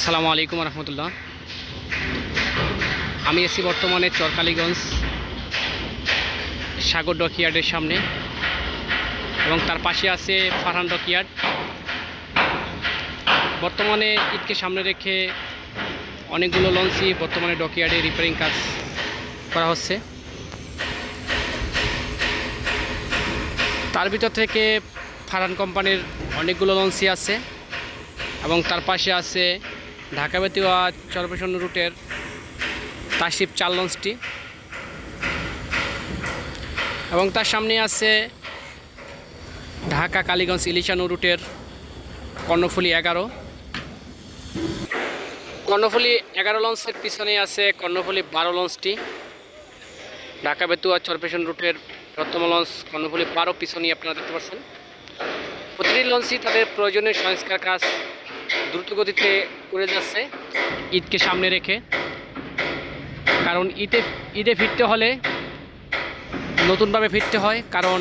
আসসালামু আলাইকুম রহমতুল্লাহ। আমি এসি বর্তমানে চরকালীগঞ্জ সাগর ডকইয়ার্ডের সামনে এবং তার পাশে আছে ফারহান ডকইয়ার্ড বর্তমানে ঈদকে সামনে রেখে অনেকগুলো লঞ্চই বর্তমানে ডকইয়ার্ডে রিপেয়ারিং কাজ করা হচ্ছে। তার ভিতর থেকে ফারহান কোম্পানির অনেকগুলো লঞ্চই আছে এবং তার পাশে আছে ঢাকা বেতুয়া চরপেশন রুটের তাসিফ চার লঞ্চটি। এবং তার সামনে আছে ঢাকা কালীগঞ্জ ইলিশানু রুটের কর্ণফুলি এগারো। কর্ণফুলি এগারো লঞ্চের পিছনে আছে কর্ণফুলি বারো লঞ্চটি। ঢাকা বেতুয়া চরপেশন রুটের বর্তমান লঞ্চ কর্ণফুলি বারো, পিছনেই আপনারা দেখতে পাচ্ছেন। প্রতিটি লঞ্চই তাদের প্রয়োজনীয় সংস্কার কাজ দ্রুত গতিতে করে যাচ্ছে। ঈদকে সামনে রেখে। কারণ ঈদে ঈদে ফিরতে হলে নতুনভাবে ফিরতে হয়। কারণ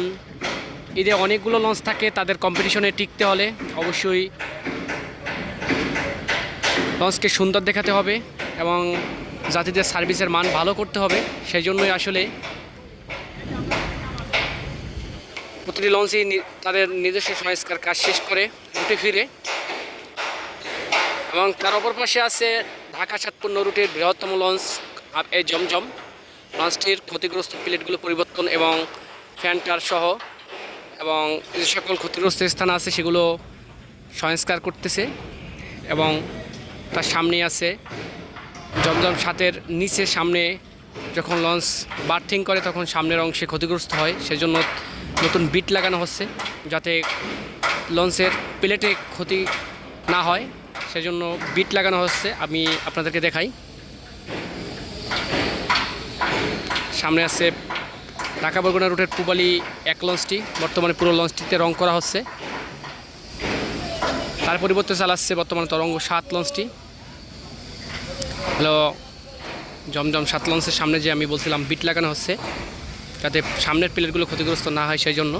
ঈদে অনেকগুলো লঞ্চ থাকে, তাদের কম্পিটিশনে টিকতে হলে অবশ্যই লঞ্চকে সুন্দর দেখাতে হবে এবং যাত্রীদের সার্ভিসের মান ভালো করতে হবে। সেই জন্যই আসলে প্রতিটি লঞ্চই তাদের নিজস্ব সংস্কার কাজ শেষ করে, রুটে ফিরে। এবং তার অপর পাশে আছে ঢাকা সাতপূর্ণ রুটের বৃহত্তম লঞ্চ এই জমজম। লঞ্চটির ক্ষতিগ্রস্ত প্লেটগুলো পরিবর্তন এবং ফ্যানটার সহ এবং যে সকল ক্ষতিগ্রস্ত স্থান আছে সেগুলো সংস্কার করতেছে এবং তার সামনে আছে জমজম সাতের নিচে সামনে যখন লঞ্চ বার্থিং করে তখন সামনের অংশে ক্ষতিগ্রস্ত হয়, সেজন্য নতুন বিট লাগানো হচ্ছে যাতে লঞ্চের প্লেটে ক্ষতি না হয়। সেজন্য বিট লাগানো হচ্ছে, আমি আপনাদেরকে দেখাই। সামনে আছে ঢাকা বরগুনা রুটের পুবালি এক লঞ্চটি, বর্তমানে পুরো লঞ্চটিতে রং করা হচ্ছে। তার পরিবর্তে চালাচ্ছে বর্তমানে তরঙ্গ সাত লঞ্চটি। হ্যালো, জমজম সাত লঞ্চের সামনে যে আমি বলছিলাম, বিট লাগানো হচ্ছে, যাতে সামনের প্লেটগুলো ক্ষতিগ্রস্ত না হয় সেই জন্য।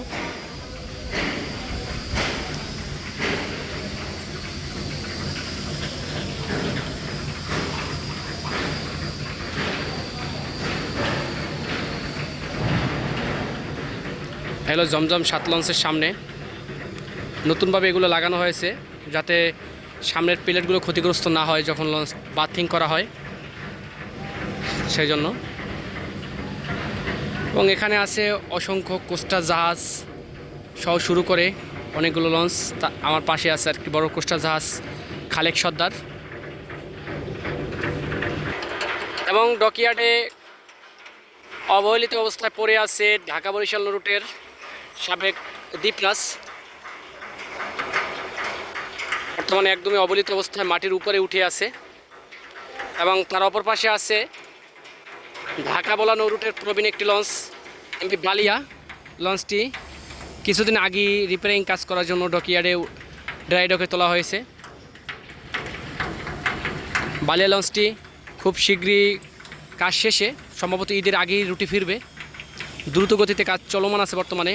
হ্যালো জমজম সাত লঞ্চের সামনে। নতুনভাবে এগুলো লাগানো হয়েছে যাতে সামনের প্লেটগুলো ক্ষতিগ্রস্ত না হয় যখন লঞ্চ বাথিং করা হয়। সেই জন্য এবং এখানে আছে অসংখ্য কোস্টার জাহাজ সহ শুরু করে অনেকগুলো লঞ্চ। আমার পাশে আছে আর কি বড় কোস্টার জাহাজ খালেক সর্দার। এবং ডকিয়ার্ডে অবহেলিত অবস্থায় পড়ে আছে ঢাকা বরিশাল রুটের সাবেক দ্বীপরাজ বর্তমানে একদমই অবলিত অবস্থায় মাটির উপরে উঠে আছে এবং তার অপর পাশে আছে ঢাকা বলানো রুটের প্রবীণ একটি লঞ্চ, এমপি বালিয়া। লঞ্চটি কিছুদিন আগেই রিপেয়ারিং কাজ করার জন্য ডকিয়ার্ডে ড্রাই ডকে তোলা হয়েছে। বালিয়া লঞ্চটি খুব শীঘ্রই কাজ শেষে, সম্ভবত ঈদের আগেই রুটি ফিরবে। দ্রুত গতিতে কাজ চলমান আছে বর্তমানে।